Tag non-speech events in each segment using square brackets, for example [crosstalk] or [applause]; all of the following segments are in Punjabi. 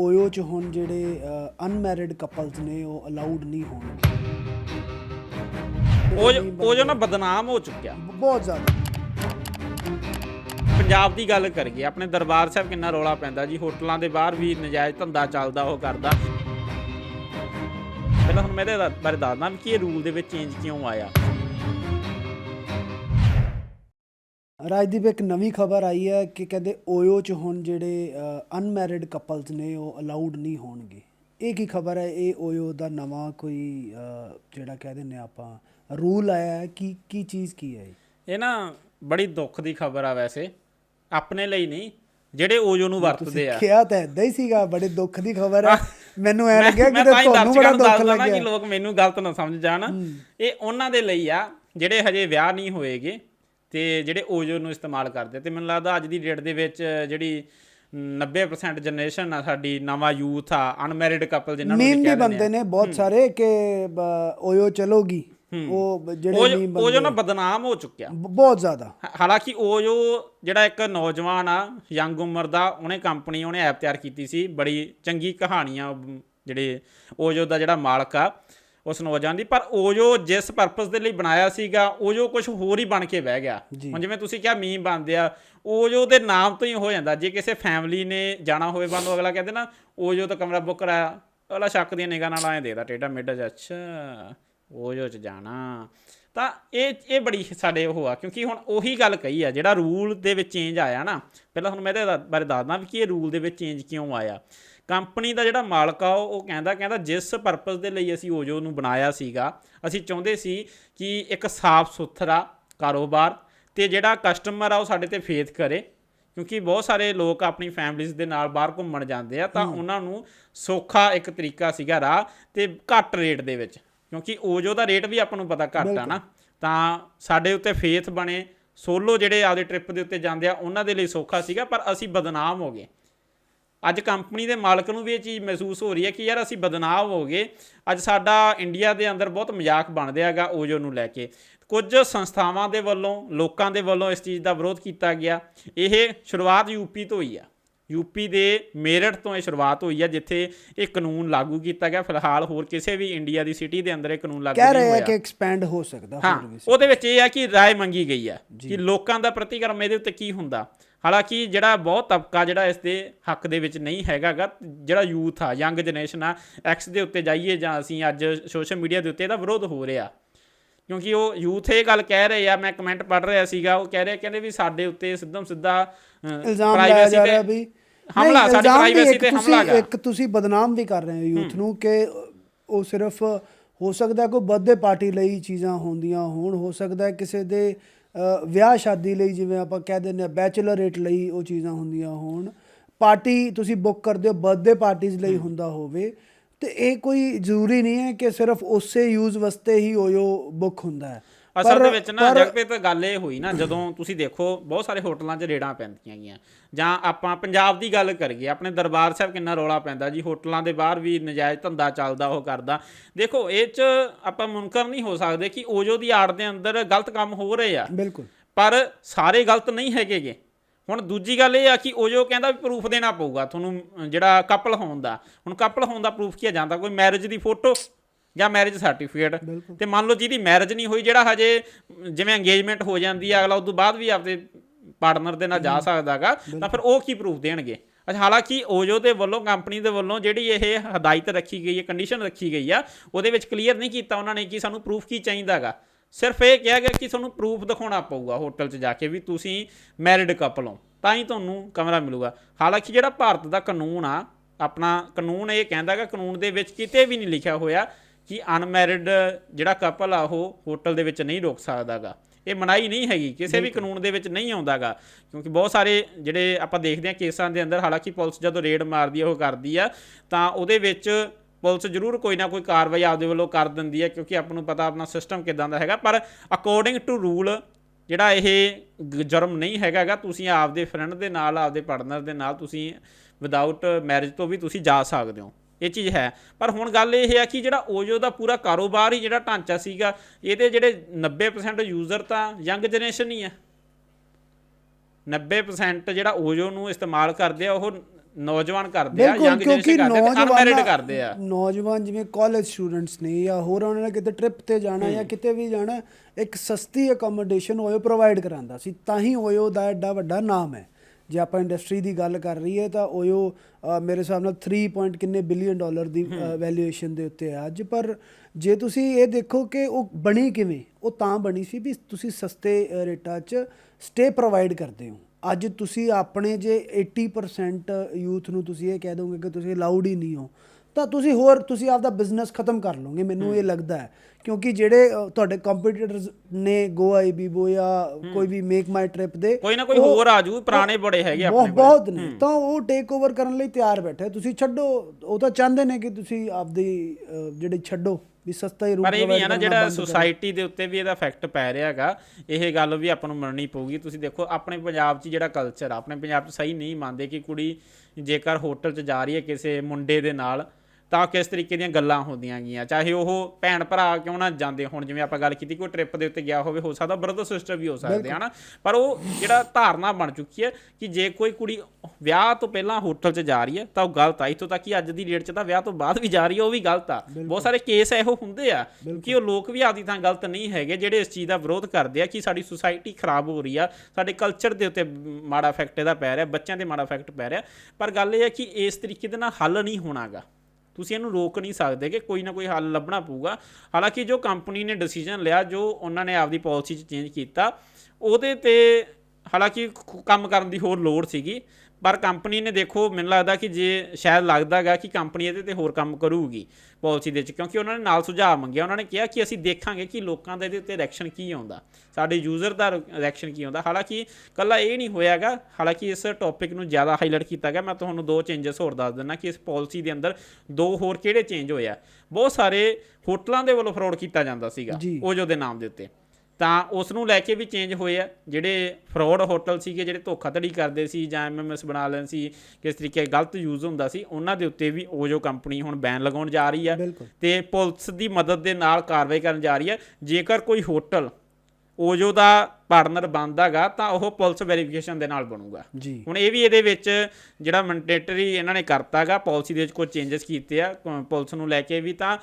ਓਯੋ ਚ ਹੁਣ ਜਿਹੜੇ ਅਨਮੈਰਿਡ ਕਪਲਸ ਨੇ ਉਹ ਅਲਾਉਡ ਨਹੀਂ ਹੋਣਗੇ। ਉਹ ਉਹ ਜੋ ਨਾ ਬਦਨਾਮ ਹੋ ਚੁੱਕਿਆ। ਬਹੁਤ ਜ਼ਿਆਦਾ। ਪੰਜਾਬ ਦੀ ਗੱਲ ਕਰੀਏ ਆਪਣੇ ਦਰਬਾਰ ਸਾਹਿਬ ਕਿੰਨਾ ਰੌਲਾ ਪੈਂਦਾ ਜੀ। ਹੋਟਲਾਂ ਦੇ ਬਾਹਰ ਵੀ ਨਜਾਇਜ਼ ਧੰਦਾ ਚੱਲਦਾ ਉਹ ਕਰਦਾ। ਪਹਿਲਾਂ ਹੁਣ ਮੈਂ ਇਹਦੇ ਬਾਰੇ ਦੱਸਦਾ ਵੀ ਕਿ ਇਹ ਰੂਲ ਦੇ ਵਿੱਚ ਚੇਂਜ ਕਿਉਂ ਆਇਆ। ਰਾਜਦੀਪ ਇੱਕ ਨਵੀਂ ਖਬਰ ਆਈ ਹੈ ਕਿ ਕਹਿੰਦੇ ਓਯੋ ਚ ਹੁਣ ਜਿਹੜੇ ਅਨਮੈਰਿਡ ਕਪਲਸ ਨੇ ਉਹ ਅਲਾਉਡ ਨਹੀਂ ਹੋਣਗੇ। ਇਹ ਕੀ ਖਬਰ ਹੈ? ਇਹ ਓਯੋ ਦਾ ਨਵਾਂ ਕੋਈ ਜਿਹੜਾ ਕਹਿ ਹਾਂ ਆਪਾਂ ਰੂਲ ਆਇਆ ਹੈ? ਕੀ ਕੀ ਚੀਜ਼ ਕੀ ਹੈ ਇਹ? ਨਾ ਬੜੀ ਦੁੱਖ ਦੀ ਖਬਰ ਆ ਵੈਸੇ। ਆਪਣੇ ਲਈ ਨਹੀਂ ਜਿਹੜੇ ਓਜੋ ਨੂੰ ਵਰਤਦੇ ਆ। ਕਿਹਾ ਤਾਂ ਏਦਾਂ ਹੀ ਸੀਗਾ ਬੜੇ ਦੁੱਖ ਦੀ ਖਬਰ ਹੈ। [laughs] ਮੈਨੂੰ ਐ ਲੱਗਿਆ ਕਿ ਤੁਹਾਨੂੰ ਬੜਾ ਦੁੱਖ ਨਾ ਕਿ ਲੱਗਿਆ ਲੋਕ ਮੈਨੂੰ ਗਲਤ ਨਾ ਸਮਝ ਜਾਣ। ਇਹ ਉਹਨਾਂ ਦੇ ਲਈ ਆ ਜਿਹੜੇ ਹਜੇ ਵਿਆਹ ਨਹੀਂ ਹੋਏਗੇ। ਤੇ ਜਿਹੜੇ ਓਜੋ ਨੂੰ ਇਸਤੇਮਾਲ ਕਰਦੇ ਤੇ ਮੈਨੂੰ ਲੱਗਦਾ ਅੱਜ ਦੀ ਡੇਟ ਦੇ ਵਿੱਚ ਜਿਹੜੀ 90% ਜਨਰੇਸ਼ਨ ਆ ਸਾਡੀ ਨਵਾਂ ਯੂਥ ਆ ਅਨਮੈਰਿਡ ਕਪਲ ਜਿਨ੍ਹਾਂ ਨੂੰ ਅਸੀਂ ਮੀਮ ਵੀ ਕਹਿ ਦਿੰਦੇ ਬੰਦੇ ਨੇ ਬਹੁਤ ਸਾਰੇ ਕਿ ਓਯੋ ਚਲੋਗੀ। ਉਹ ਜਿਹੜੇ ਉਹ ਮੀਮ ਉਹ ਜੋ ਨਾ। ਬਦਨਾਮ ਹੋ ਚੁੱਕਿਆ। ਬਹੁਤ ਜ਼ਿਆਦਾ। ਹਾਲਾਂਕਿ ਉਹ ਜੋ ਜਿਹੜਾ ਇੱਕ ਨੌਜਵਾਨ ਆ ਯੰਗ ਉਮਰ ਦਾ ਉਹਨੇ ਕੰਪਨੀ ਉਹਨੇ ਐਪ ਤਿਆਰ ਕੀਤੀ ਸੀ। ਬੜੀ ਚੰਗੀ ਕਹਾਣੀਆਂ ਜਿਹੜੇ ਓਜੋ ਦਾ ਜਿਹੜਾ ਮਾਲਕ ਆ। ਉਸ ਨੌਜਵਾਨ ਦੀ ਪਰ ਓਜੋ ਜਿਸ ਪਰਪਸ ਦੇ ਲਈ ਬਣਾਇਆ ਸੀਗਾ ਓਜੋ ਕੁਝ ਹੋਰ ਹੀ ਬਣ ਕੇ ਬਹਿ ਗਿਆ। ਹੁਣ ਜਿਵੇਂ ਤੁਸੀਂ ਕਿਹਾ ਮੀਮ ਬਣਦੇ ਆ ਓਜੋ ਦੇ ਨਾਮ ਤੋਂ ਹੀ ਹੋ ਜਾਂਦਾ। ਜੇ ਕਿਸੇ ਫੈਮਿਲੀ ਨੇ ਜਾਣਾ ਹੋਵੇ ਬੰਦੋ ਅਗਲਾ ਕਹਿੰਦੇ ਨਾ ਓਜੋ ਤੋਂ ਕਮਰਾ ਬੁੱਕ ਕਰਾਇਆ ਅਗਲਾ ਸ਼ੱਕ ਦੀਆਂ ਨਿਗਾਹ ਨਾਲ ਆਏ ਦੇਦਾ ਟੇਡਾ ਮੇਡਾ ਜਿਹਾ, ਅੱਛਾ ਓਜੋ ਚ ਜਾਣਾ। ਤਾਂ ਇਹ ਇਹ ਬੜੀ ਸਾਡੇ ਉਹ ਆ ਕਿਉਂਕਿ ਹੁਣ ਉਹੀ ਗੱਲ ਕਹੀ ਆ ਜਿਹੜਾ ਰੂਲ ਦੇ ਵਿੱਚ ਚੇਂਜ ਆਇਆ ਨਾ ਪਹਿਲਾਂ ਹੁਣ ਮੈਂ ਇਹਦੇ ਬਾਰੇ ਦੱਸਦਾ ਵੀ ਕਿ ਇਹ ਰੂਲ ਦੇ ਵਿੱਚ ਚੇਂਜ ਕਿਉਂ ਆਇਆ। ਕੰਪਨੀ ਦਾ ਜਿਹੜਾ ਮਾਲਕ ਆ ਉਹ ਕਹਿੰਦਾ ਕਹਿੰਦਾ ਜਿਸ ਪਰਪਸ ਦੇ ਲਈ ਅਸੀਂ ਓਜੋ ਨੂੰ ਬਣਾਇਆ ਸੀਗਾ ਅਸੀਂ ਚਾਹੁੰਦੇ ਸੀ ਕਿ ਇੱਕ ਸਾਫ਼ ਸੁਥਰਾ ਕਾਰੋਬਾਰ ਤੇ ਜਿਹੜਾ ਕਸਟਮਰ ਆ ਉਹ ਸਾਡੇ ਤੇ ਫੇਥ ਕਰੇ ਕਿਉਂਕਿ ਬਹੁਤ ਸਾਰੇ ਲੋਕ ਆਪਣੀ ਫੈਮਿਲੀਜ਼ ਦੇ ਨਾਲ ਬਾਹਰ ਘੁੰਮਣ ਜਾਂਦੇ ਆ ਤਾਂ ਉਹਨਾਂ ਨੂੰ ਸੌਖਾ ਇੱਕ ਤਰੀਕਾ ਸੀਗਾ ਰਾਹ ਤੇ ਘੱਟ ਰੇਟ ਦੇ ਵਿੱਚ ਕਿਉਂਕਿ ਓਜੋ ਦਾ ਰੇਟ ਵੀ ਆਪਾਂ ਨੂੰ ਪਤਾ ਘੱਟ ਆ ਨਾ। ਤਾਂ ਸਾਡੇ ਉੱਤੇ ਫੇਥ ਬਣੇ ਸੋਲੋ ਜਿਹੜੇ ਆਪਦੇ ਟ੍ਰਿਪ ਦੇ ਉੱਤੇ ਜਾਂਦੇ ਆ ਉਹਨਾਂ ਦੇ ਲਈ ਸੌਖਾ ਸੀਗਾ ਪਰ ਅਸੀਂ ਬਦਨਾਮ ਹੋ ਗਏ। ਅੱਜ ਕੰਪਨੀ ਦੇ ਮਾਲਕ ਨੂੰ ਵੀ ਇਹ ਚੀਜ਼ ਮਹਿਸੂਸ ਹੋ ਰਹੀ ਹੈ ਕਿ ਯਾਰ ਅਸੀਂ ਬਦਨਾਮ ਹੋ ਗਏ। ਅੱਜ ਸਾਡਾ ਇੰਡੀਆ ਦੇ ਅੰਦਰ ਬਹੁਤ ਮਜ਼ਾਕ ਬਣਦੇ ਹੈਗਾ ਓਜੋ ਨੂੰ ਲੈ ਕੇ। ਕੁਝ ਸੰਸਥਾਵਾਂ ਦੇ ਵੱਲੋਂ ਲੋਕਾਂ ਦੇ ਵੱਲੋਂ ਇਸ ਚੀਜ਼ ਦਾ ਵਿਰੋਧ ਕੀਤਾ ਗਿਆ। ਇਹ ਸ਼ੁਰੂਆਤ ਯੂਪੀ ਤੋਂ ਹੀ ਆ। ਯੂਪੀ ਦੇ ਮੇਰਠ ਤੋਂ ਇਹ ਸ਼ੁਰੂਆਤ ਹੋਈ ਆ ਜਿੱਥੇ ਇਹ ਕਾਨੂੰਨ ਲਾਗੂ ਕੀਤਾ ਗਿਆ। ਫਿਲਹਾਲ ਹੋਰ ਕਿਸੇ ਵੀ ਇੰਡੀਆ ਦੀ ਸਿਟੀ ਦੇ ਅੰਦਰ ਇਹ ਕਾਨੂੰਨ ਲਾਗੂ ਕਹਿ ਨਹੀਂ ਰਹੇ ਹੋਇਆ। ਕਿ ਐਕਸਪੈਂਡ ਹੋ ਸਕਦਾ ਹਾਂ ਹੋਰ ਵੀ ਉਹਦੇ ਵਿੱਚ ਇਹ ਆ ਕਿ ਰਾਏ ਮੰਗੀ ਗਈ ਆ ਕਿ ਲੋਕਾਂ ਦਾ ਪ੍ਰਤੀਕਰਮ ਇਹਦੇ ਉੱਤੇ ਕੀ ਹੁੰਦਾ? ਹਾਲਾਂਕਿ ਜਿਹੜਾ ਬਹੁਤ ਤਬਕਾ ਜਿਹੜਾ ਇਸ ਦੇ ਹੱਕ ਦੇ ਵਿੱਚ ਨਹੀਂ ਹੈਗਾਗਾ ਜਿਹੜਾ ਯੂਥ ਆ ਯੰਗ ਜਨਰੇਸ਼ਨ ਆ ਐਕਸ ਦੇ ਉੱਤੇ ਜਾਈਏ ਜਾਂ ਅਸੀਂ ਅੱਜ ਸੋਸ਼ਲ ਮੀਡੀਆ ਦੇ ਉੱਤੇ ਇਹਦਾ ਵਿਰੋਧ ਹੋ ਰਿਹਾ। ਕਿਉਂਕਿ ਉਹ ਯੂਥ ਇਹ ਗੱਲ ਕਹਿ ਰਹੇ ਆ ਮੈਂ ਕਮੈਂਟ ਪੜ੍ਹ ਰਿਹਾ ਸੀਗਾ ਉਹ ਕਹਿ ਰਿਹਾ ਕਹਿੰਦੇ ਵੀ ਸਾਡੇ ਉੱਤੇ ਸਿੱਧਮ ਸਿੱਧਾ ਜਾ ਤੇ ਹਮਲਾ ਸਾਡੀ ਪ੍ਰਾਈਵੇਸੀ ਤੇ ਹਮਲਾ ਗਾ। ਇੱਕ ਤੁਸੀਂ ਬਦਨਾਮ ਵੀ ਕਰ ਰਹੇ ਹੋ ਯੂਥ ਨੂੰ ਕਿ ਉਹ ਸਿਰਫ ਹੋ ਸਕਦਾ ਹੈ ਕੋਈ ਬਰਥਡੇ ਪਾਰਟੀ ਲਈ ਚੀਜ਼ਾਂ ਹੁੰਦੀਆਂ ਹੋਣ ਹੋ ਸਕਦਾ ਹੈ ਕਿਸੇ ਦੇ ਵਿਆਹ ਸ਼ਾਦੀ ਲਈ ਜਿਵੇਂ ਆਪਾਂ ਕਹਿ ਦਿੰਦੇ ਆ ਬੈਚਲਰੇਟ ਲਈ ਉਹ ਚੀਜ਼ਾਂ ਹੁੰਦੀਆਂ ਹੋਣ। ਪਾਰਟੀ ਤੁਸੀਂ ਬੁੱਕ ਕਰਦੇ ਹੋ ਬਰਥਡੇ ਪਾਰਟੀਆਂ ਲਈ ਹੁੰਦਾ ਹੋਵੇ ਤੇ ਇਹ ਕੋਈ ਜ਼ਰੂਰੀ ਨਹੀਂ ਹੈ ਕਿ ਸਿਰਫ ਉਸੇ ਯੂਜ਼ ਵਾਸਤੇ ਹੀ ਓਯੋ ਬੁੱਕ ਹੁੰਦਾ ਹੈ। ਅਸਲ ਦੇ ਵਿੱਚ ਨਾ ਪਰ- ਜਗਪ੍ਰੀਤ ਗੱਲ ਇਹ ਹੋਈ ਨਾ ਜਦੋਂ ਤੁਸੀਂ ਦੇਖੋ ਬਹੁਤ ਸਾਰੇ ਹੋਟਲਾਂ 'ਚ ਰੇੜਾਂ ਪੈਂਦੀਆਂ ਗਈਆਂ। ਜਾਂ ਆਪਾਂ ਪੰਜਾਬ ਦੀ ਗੱਲ ਕਰੀਏ ਆਪਣੇ ਦਰਬਾਰ ਸਾਹਿਬ ਕਿੰਨਾ ਰੌਲਾ ਪੈਂਦਾ ਜੀ ਹੋਟਲਾਂ ਦੇ ਬਾਹਰ ਵੀ ਨਜਾਇਜ਼ ਧੰਦਾ ਚੱਲਦਾ ਉਹ ਕਰਦਾ। ਦੇਖੋ ਇਹ 'ਚ ਆਪਾਂ ਮੁਨਕਰ ਨਹੀਂ ਹੋ ਸਕਦੇ ਕਿ ਓਜੋ ਦੀ ਆੜ ਦੇ ਅੰਦਰ ਗਲਤ ਕੰਮ ਹੋ ਰਹੇ ਆ। ਬਿਲਕੁਲ। ਪਰ ਸਾਰੇ ਗਲਤ ਨਹੀਂ ਹੈਗੇਗੇ ਹੁਣ ਦੂਜੀ ਗੱਲ ਇਹ ਆ ਕਿ ਓਜੋ ਕਹਿੰਦਾ ਵੀ ਪ੍ਰੂਫ ਦੇਣਾ ਪਊਗਾ ਤੁਹਾਨੂੰ ਜਿਹੜਾ ਕਪਲ ਹੋਣ ਦਾ। ਹੁਣ ਕਪਲ ਹੋਣ ਦਾ ਪ੍ਰੂਫ ਕੀ ਜਾਂਦਾ ਕੋਈ ਮੈਰਿਜ ਦੀ ਫੋਟੋ ਜਾਂ ਮੈਰਿਜ ਸਰਟੀਫਿਕੇਟ ਤੇ ਮੰਨ ਲਓ ਜਿਹਦੀ ਮੈਰਿਜ ਨਹੀਂ ਹੋਈ ਜਿਹੜਾ ਹਜੇ ਜਿਵੇਂ ਇੰਗੇਜਮੈਂਟ ਹੋ ਜਾਂਦੀ ਆ ਅਗਲਾ ਉਸ ਤੋਂ ਬਾਅਦ ਵੀ ਆਪਦੇ ਪਾਰਟਨਰ ਦੇ ਨਾਲ ਜਾ ਸਕਦਾਗਾ ਤਾਂ ਫਿਰ ਉਹ ਕੀ ਪ੍ਰੂਫ ਦੇਣਗੇ? ਅੱਛਾ ਹਾਲਾਂਕਿ ਓਜੋ ਦੇ ਵੱਲੋਂ ਕੰਪਨੀ ਦੇ ਵੱਲੋਂ ਜਿਹੜੀ ਇਹ ਹਦਾਇਤ ਰੱਖੀ ਗਈ ਹੈ ਕੰਡੀਸ਼ਨ ਰੱਖੀ ਗਈ ਆ ਉਹਦੇ ਵਿੱਚ ਕਲੀਅਰ ਨਹੀਂ ਕੀਤਾ ਉਹਨਾਂ ਨੇ ਕਿ ਸਾਨੂੰ ਪ੍ਰੂਫ ਕੀ ਚਾਹੀਦਾਗਾ ਸਿਰਫ ਇਹ ਕਿਹਾ ਗਿਆ ਕਿ ਤੁਹਾਨੂੰ ਪ੍ਰੂਫ ਦਿਖਾਉਣਾ ਪਊਗਾ ਹੋਟਲ 'ਚ ਜਾ ਕੇ ਵੀ ਤੁਸੀਂ ਮੈਰਿਡ ਕਪਲ ਹੋ। ਤਾਂ ਹੀ ਤੁਹਾਨੂੰ ਕਮਰਾ ਮਿਲੂਗਾ। ਹਾਲਾਂਕਿ ਜਿਹੜਾ ਭਾਰਤ ਦਾ ਕਾਨੂੰਨ ਆ ਆਪਣਾ ਕਾਨੂੰਨ ਇਹ ਕਹਿੰਦਾ ਕਿ ਕਾਨੂੰਨ ਦੇ ਵਿੱਚ ਕਿਤੇ ਵੀ ਨਹੀਂ ਲਿਖਿਆ ਹੋਇਆ ਕਿ ਅਨਮੈਰਿਡ ਜਿਹੜਾ ਕਪਲ ਆ ਉਹ ਹੋਟਲ ਦੇ ਵਿੱਚ ਨਹੀਂ ਰੁਕ ਸਕਦਾਗਾ। ਇਹ ਮਨਾਈ ਨਹੀਂ ਹੈਗੀ ਕਿਸੇ ਵੀ ਕਾਨੂੰਨ ਦੇ ਵਿੱਚ ਨਹੀਂ ਆਉਂਦਾਗਾ ਕਿਉਂਕਿ ਬਹੁਤ ਸਾਰੇ ਜਿਹੜੇ ਆਪਾਂ ਦੇਖਦੇ ਹਾਂ ਕੇਸਾਂ ਦੇ ਅੰਦਰ ਹਾਲਾਂਕਿ ਪੁਲਿਸ ਜਦੋਂ ਰੇਡ ਮਾਰਦੀ ਆ ਉਹ ਕਰਦੀ ਆ ਤਾਂ ਉਹਦੇ ਵਿੱਚ ਪੁਲਿਸ ਜ਼ਰੂਰ ਕੋਈ ਨਾ ਕੋਈ ਕਾਰਵਾਈ ਆਪਦੇ ਵੱਲੋਂ ਕਰ ਦਿੰਦੀ ਹੈ ਕਿਉਂਕਿ ਆਪਾਂ ਨੂੰ ਪਤਾ ਆਪਣਾ ਸਿਸਟਮ ਕਿਦਾਂ ਦਾ ਹੈਗਾ। ਪਰ ਅਕੋਰਡਿੰਗ ਟੂ ਰੂਲ ਜਿਹੜਾ ਇਹ ਜੁਰਮ ਨਹੀਂ ਹੈਗਾਗਾ ਤੁਸੀਂ ਆਪਦੇ ਫਰੈਂਡ ਦੇ ਨਾਲ ਆਪਦੇ ਪਾਰਟਨਰ ਦੇ ਨਾਲ ਤੁਸੀਂ ਵਿਦਆਊਟ ਮੈਰਿਜ ਤੋਂ ਵੀ ਤੁਸੀਂ ਜਾ ਸਕਦੇ ਹੋ। ਇਹ ਚੀਜ਼ ਹੈ। ਪਰ ਹੁਣ ਗੱਲ ਇਹ ਹੈ ਕਿ ਜਿਹੜਾ ਓਜੋ ਦਾ ਪੂਰਾ ਕਾਰੋਬਾਰ ਹੀ ਜਿਹੜਾ ਢਾਂਚਾ ਸੀਗਾ ਇਹਦੇ ਜਿਹੜੇ 90% ਯੂਜ਼ਰ ਤਾਂ ਯੰਗ ਜਨਰੇਸ਼ਨ ਹੀ ਆ। 90% ਜਿਹੜਾ ਓਜੋ ਨੂੰ ਇਸਤੇਮਾਲ ਕਰਦੇ ਆ ਉਹ ਨੌਜਵਾਨ ਕਰਦੇ ਆ ਯੰਗ ਜਨਰੇਸ਼ਨ ਕਰਦੇ ਆ ਅਨਮੈਰਿਡ ਨੌਜਵਾਨ ਕਰਦੇ ਆ। ਨੌਜਵਾਨ ਜਿਵੇਂ ਕਾਲਜ ਸਟੂਡੈਂਟਸ ਨੇ ਜਾਂ ਹੋਰ ਉਹਨਾਂ ਨੇ ਕਿਤੇ ਟ੍ਰਿਪ ਤੇ ਜਾਣਾ ਜਾਂ ਕਿਤੇ ਵੀ ਜਾਣਾ ਇੱਕ ਸਸਤੀ ਅਕੋਮੋਡੇਸ਼ਨ ਓਯੋ ਪ੍ਰੋਵਾਈਡ ਕਰਾਂਦਾ ਸੀ ਤਾਂ ਹੀ ਓਯੋ ਦਾ ਐਡਾ ਵੱਡਾ ਨਾਮ ਹੈ। ਜੇ ਆਪਾਂ ਇੰਡਸਟਰੀ ਦੀ ਗੱਲ ਕਰ ਰਹੀਏ ਤਾਂ ਓਯੋ ਅ, ਮੇਰੇ ਹਿਸਾਬ ਨਾਲ 3 ਪੁਆਇੰਟ ਕਿੰਨੇ ਬਿਲੀਅਨ ਡਾਲਰ ਦੀ ਵੈਲਿਊਏਸ਼ਨ ਦੇ ਉੱਤੇ ਹੈ ਅੱਜ। ਪਰ ਜੇ ਤੁਸੀਂ ਇਹ ਦੇਖੋ ਕਿ ਉਹ ਬਣੀ ਕਿਵੇਂ ਉਹ ਤਾਂ ਬਣੀ ਸੀ ਵੀ ਤੁਸੀਂ ਸਸਤੇ ਰੇਟਾਂ 'ਚ ਸਟੇ ਪ੍ਰੋਵਾਈਡ ਕਰਦੇ ਹੋ। ਅੱਜ ਤੁਸੀਂ ਆਪਣੇ ਜੇ 80% ਯੂਥ ਨੂੰ ਤੁਸੀਂ ਇਹ ਕਹਿ ਦੋਗੇ ਕਿ ਤੁਸੀਂ ਅਲਾਉਡ ਹੀ ਨਹੀਂ ਹੋ। ਤਾਂ ਤੁਸੀਂ ਹੋਰ ਤੁਸੀਂ ਆਪਦਾ ਬਿਜ਼ਨਸ ਖਤਮ ਕਰ ਲਓਗੇ ਮੈਨੂੰ ਇਹ ਲੱਗਦਾ ਹੈ। ਕਿਉਂਕਿ ਜਿਹੜੇ ਤੁਹਾਡੇ ਕੰਪੀਟੀਟਰਸ ਨੇ ਗੋ ਆਈ ਬੀਬੋ ਜਾਂ ਕੋਈ ਵੀ ਮੇਕ ਮਾਈ ਟ੍ਰਿਪ ਦੇ ਕੋਈ ਨਾ ਕੋਈ ਹੋਰ ਆਜੂ ਪੁਰਾਣੇ ਬੜੇ ਹੈਗੇ ਆਪਣੇ ਕੋਲ। ਬਹੁਤ ਨੇ। ਤਾਂ ਉਹ ਟੇਕ ਓਵਰ ਕਰਨ ਲਈ ਤਿਆਰ ਬੈਠੇ ਤੁਸੀਂ ਛੱਡੋ ਉਹ ਤਾਂ ਚਾਹੁੰਦੇ ਨੇ ਕਿ ਤੁਸੀਂ ਆਪਦੀ ਜਿਹੜੇ ਛੱਡੋ ਵੀ ਸਸਤਾ ਹੀ ਰੂਟ ਪਰ ਇਹ ਵੀ ਹੈ ਨਾ ਜਿਹੜਾ ਸੁਸਾਇਟੀ ਦੇ ਉੱਤੇ ਵੀ ਇਹਦਾ ਇਫੈਕਟ ਪੈ ਰਿਹਾ ਹੈਗਾ ਇਹ ਗੱਲ ਵੀ ਆਪਾਂ ਨੂੰ ਮੰਨਣੀ ਪਊਗੀ। ਤੁਸੀਂ ਦੇਖੋ ਆਪਣੇ ਪੰਜਾਬ 'ਚ ਜਿਹੜਾ ਕਲਚਰ ਆ ਆਪਣੇ ਪੰਜਾਬ 'ਚ ਸਹੀ ਨਹੀਂ ਮੰਨਦੇ ਕਿ ਕੁੜੀ ਜੇਕਰ ਹੋਟਲ 'ਚ ਜਾ ਰਹੀ ਹੈ ਕਿਸੇ ਮੁੰਡੇ ਦੇ ਨਾਲ ਤਾਂ ਕਿਸ ਤਰੀਕੇ ਦੀਆਂ ਗੱਲਾਂ ਹੁੰਦੀਆਂ ਗੀਆਂ ਚਾਹੇ ਉਹ ਭੈਣ ਭਰਾ ਕਿਉਂ ਨਾ ਜਾਂਦੇ ਹੁਣ ਜਿਵੇਂ ਆਪਾਂ ਗੱਲ ਕੀਤੀ ਕੋਈ ਟ੍ਰਿਪ ਦੇ ਉੱਤੇ ਗਿਆ ਹੋਵੇ ਹੋ ਸਕਦਾ ਬ੍ਰਦਰ ਸਿਸਟਰ ਵੀ ਹੋ ਸਕਦੇ ਹਨਾ? ਪਰ ਉਹ ਜਿਹੜਾ ਧਾਰਨਾ ਬਣ ਚੁੱਕੀ ਹੈ ਕਿ ਜੇ ਕੋਈ ਕੁੜੀ ਵਿਆਹ ਤੋਂ ਪਹਿਲਾਂ ਹੋਟਲ 'ਚ ਜਾ ਰਹੀ ਹੈ ਤਾਂ ਉਹ ਗਲਤ ਆ। ਇੱਥੋਂ ਤੱਕ ਕਿ ਅੱਜ ਦੀ ਡੇਟ 'ਚ ਤਾਂ ਵਿਆਹ ਤੋਂ ਬਾਅਦ ਵੀ ਜਾ ਰਹੀ ਹੈ ਉਹ ਵੀ ਗਲਤ ਆ। ਬਹੁਤ ਸਾਰੇ ਕੇਸ ਇਹੋ ਹੁੰਦੇ ਆ ਕਿ ਉਹ ਲੋਕ ਵੀ ਆਪਦੀ ਥਾਂ ਗਲਤ ਨਹੀਂ ਹੈਗੇ ਜਿਹੜੇ ਇਸ ਚੀਜ਼ ਦਾ ਵਿਰੋਧ ਕਰਦੇ ਆ ਕਿ ਸਾਡੀ ਸੁਸਾਇਟੀ ਖਰਾਬ ਹੋ ਰਹੀ ਆ ਸਾਡੇ ਕਲਚਰ ਦੇ ਉੱਤੇ ਮਾੜਾ ਇਫੈਕਟ ਇਹਦਾ ਪੈ ਰਿਹਾ ਬੱਚਿਆਂ ਤੇ ਮਾੜਾ ਇਫੈਕਟ ਪੈ ਰਿਹਾ। ਪਰ ਗੱਲ ਇਹ ਹੈ ਕਿ ਇਸ ਤਰੀਕੇ ਦੇ ਨਾਲ ਹੱਲ ਨਹੀਂ ਹੋਣਾਗਾ। ਤੁਸੀਂ ਇਹਨੂੰ ਰੋਕ ਨਹੀਂ ਸਕਦੇ ਕਿ ਕੋਈ ਨਾ ਕੋਈ ਹੱਲ ਲੱਭਣਾ ਪਊਗਾ। ਹਾਲਾਂਕਿ ਜੋ ਕੰਪਨੀ ਨੇ ਡਿਸੀਜਨ ਲਿਆ, ਜੋ ਉਹਨਾਂ ਨੇ ਆਪਦੀ ਪਾਲਿਸੀ 'ਚ ਚੇਂਜ ਕੀਤਾ, ਉਹਦੇ ਤੇ ਹਾਲਾਂਕਿ ਕੰਮ ਕਰਨ ਦੀ ਹੋਰ ਲੋੜ ਸੀਗੀ ਪਰ ਕੰਪਨੀ ਨੇ ਦੇਖੋ ਮੈਨੂੰ ਲੱਗਦਾ ਕਿ ਜੇ ਸ਼ਾਇਦ ਲੱਗਦਾਗਾ ਕਿ ਕੰਪਨੀ ਇਹਦੇ ਤੇ ਹੋਰ ਕੰਮ ਕਰੂਗੀ ਪਾਲਿਸੀ ਦੇ ਵਿੱਚ ਕਿਉਂਕਿ ਉਹਨਾਂ ਨੇ ਨਾਲ ਸੁਝਾਅ ਮੰਗਿਆ। ਉਹਨਾਂ ਨੇ ਕਿਹਾ ਕਿ ਅਸੀਂ ਦੇਖਾਂਗੇ ਕਿ ਲੋਕਾਂ ਦਾ ਇਹਦੇ ਉੱਤੇ ਰਿਐਕਸ਼ਨ ਕੀ ਆਉਂਦਾ। ਸਾਡੇ ਯੂਜ਼ਰ ਦਾ ਰਿਐਕਸ਼ਨ ਕੀ ਆਉਂਦਾ। ਹਾਲਾਂਕਿ ਕੱਲਾ ਇਹ ਨਹੀਂ ਹੋਇਆਗਾ ਹਾਲਾਂਕਿ ਇਸ ਟੌਪਿਕ ਨੂੰ ਜ਼ਿਆਦਾ ਹਾਈਲਾਈਟ ਕੀਤਾ ਗਿਆ। ਮੈਂ ਤੁਹਾਨੂੰ ਦੋ ਚੇਂਜਸ ਹੋਰ ਦੱਸ ਦਿੰਦਾ ਕਿ ਇਸ ਪਾਲਿਸੀ ਦੇ ਅੰਦਰ ਦੋ ਹੋਰ ਕਿਹੜੇ ਚੇਂਜ ਹੋਇਆ ਬਹੁਤ ਸਾਰੇ ਹੋਟਲਾਂ ਦੇ ਵੱਲੋਂ ਫਰਾਡ ਕੀਤਾ ਜਾਂਦਾ ਸੀਗਾ ਜੀ। ਉਹ ਦੇ ਨਾਮ ਦੇ ਉੱਤੇ। ਤਾਂ ਉਸ ਨੂੰ ਲੈ ਕੇ ਵੀ ਚੇਂਜ ਹੋਏ ਆ। ਜਿਹੜੇ ਫਰਾਡ ਹੋਟਲ ਸੀਗੇ ਜਿਹੜੇ ਧੋਖਾਧੜੀ ਕਰਦੇ ਸੀ ਜਾਂ ਐਮਐਮਐਸ ਬਣਾ ਲੈਣ ਸੀ ਕਿਸ ਤਰੀਕੇ ਗਲਤ ਯੂਜ਼ ਹੁੰਦਾ ਸੀ ਉਹਨਾਂ ਦੇ ਉੱਤੇ ਵੀ ਉਹ ਜੋ ਕੰਪਨੀ ਹੁਣ ਬੈਨ ਲਗਾਉਣ ਜਾ ਰਹੀ ਆ ਤੇ ਪੁਲਿਸ ਦੀ ਮਦਦ ਦੇ ਨਾਲ ਕਾਰਵਾਈ ਕਰਨ ਜਾ ਰਹੀ ਹੈ ਜੇਕਰ ਕੋਈ ਹੋਟਲ ਓਜੋ ਦਾ ਪਾਰਟਨਰ ਬਣਦਾਗਾ ਤਾਂ ਉਹ ਪੁਲਿਸ ਵੈਰੀਫਿਕੇਸ਼ਨ ਦੇ ਨਾਲ ਬਣੂਗਾ। ਜੀ। ਹੁਣ ਇਹ ਵੀ ਇਹਦੇ ਵਿੱਚ ਜਿਹੜਾ ਮੈਂਡੇਟਰੀ ਇਹਨਾਂ ਨੇ ਕਰਤਾਗਾ ਪਾਲਿਸੀ ਦੇ ਵਿੱਚ ਕੁਝ ਚੇਂਜਸ ਕੀਤੇ ਆ ਪੁਲਿਸ ਨੂੰ ਲੈ ਕੇ ਵੀ ਤਾਂ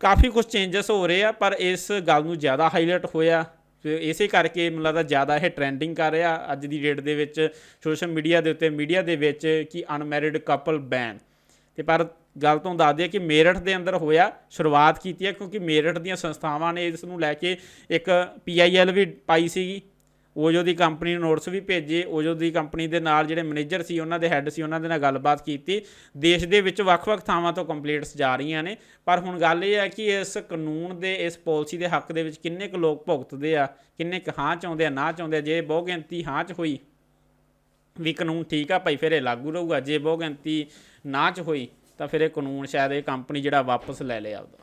ਕਾਫੀ ਕੁਝ ਚੇਂਜਸ ਹੋ ਰਹੇ ਆ ਪਰ ਇਸ ਗੱਲ ਨੂੰ ਜ਼ਿਆਦਾ ਹਾਈਲਾਈਟ ਹੋਇਆ। ਇਸੇ ਕਰਕੇ ਮੈਨੂੰ ਲੱਗਦਾ ਜ਼ਿਆਦਾ ਇਹ ਟ੍ਰੈਂਡਿੰਗ ਕਰ ਰਿਹਾ ਅੱਜ ਦੀ ਡੇਟ ਦੇ ਵਿੱਚ ਸੋਸ਼ਲ ਮੀਡੀਆ ਦੇ ਉੱਤੇ ਮੀਡੀਆ ਦੇ ਵਿੱਚ ਕਿ ਅਨਮੈਰਿਡ ਕਪਲ ਬੈਨ ਤੇ ਪਰ ਗੱਲ ਤੋਂ ਦੱਸ ਦਈਏ ਕਿ ਮੇਰਠ ਦੇ ਅੰਦਰ ਹੋਇਆ, ਸ਼ੁਰੂਆਤ ਕੀਤੀ ਹੈ ਕਿਉਂਕਿ ਮੇਰਠ ਦੀਆਂ ਸੰਸਥਾਵਾਂ ਨੇ ਇਸ ਨੂੰ ਲੈ ਕੇ ਇੱਕ ਪੀਆਈਐਲ ਵੀ ਪਾਈ ਸੀਗੀ। ਓਜੋ ਦੀ ਕੰਪਨੀ ਨੂੰ ਨੋਟਿਸ ਵੀ ਭੇਜੇ ਓਜੋ ਦੀ ਕੰਪਨੀ ਦੇ ਨਾਲ ਜਿਹੜੇ ਮੈਨੇਜਰ ਸੀ, ਉਹਨਾਂ ਦੇ ਹੈੱਡ ਸੀ, ਉਹਨਾਂ ਦੇ ਨਾਲ ਗੱਲਬਾਤ ਕੀਤੀ। ਦੇਸ਼ ਦੇ ਵਿੱਚ ਵੱਖ-ਵੱਖ ਥਾਵਾਂ ਤੋਂ ਕੰਪਲੇਂਟਸ ਜਾ ਰਹੀਆਂ ਨੇ। ਪਰ ਹੁਣ ਗੱਲ ਇਹ ਹੈ ਕਿ ਇਸ ਕਾਨੂੰਨ ਦੇ, ਇਸ ਪਾਲਿਸੀ ਦੇ ਹੱਕ ਦੇ ਵਿੱਚ ਕਿੰਨੇ ਕੁ ਲੋਕ ਭੁਗਤਦੇ ਆ, ਕਿੰਨੇ ਕੁ ਹਾਂ ਚਾਹੁੰਦੇ ਆ, ਨਾ ਚਾਹੁੰਦੇ ਆ, ਜੇ ਬਹੁ ਗਿਣਤੀ ਹਾਂ ਚ ਹੋਈ, ਵੀ ਕਾਨੂੰਨ ਠੀਕ ਆ ਭਾਈ, ਫਿਰ ਇਹ ਲਾਗੂ ਰਹੂਗਾ। ਜੇ ਬਹੁ ਗਿਣਤੀ ਨਾ ਚ ਹੋਈ, ਤਾਂ ਫਿਰ ਇਹ ਕਾਨੂੰਨ ਸ਼ਾਇਦ ਇਹ ਕੰਪਨੀ ਜਿਹੜਾ ਵਾਪਸ ਲੈ ਲੇ ਆਪਦਾ।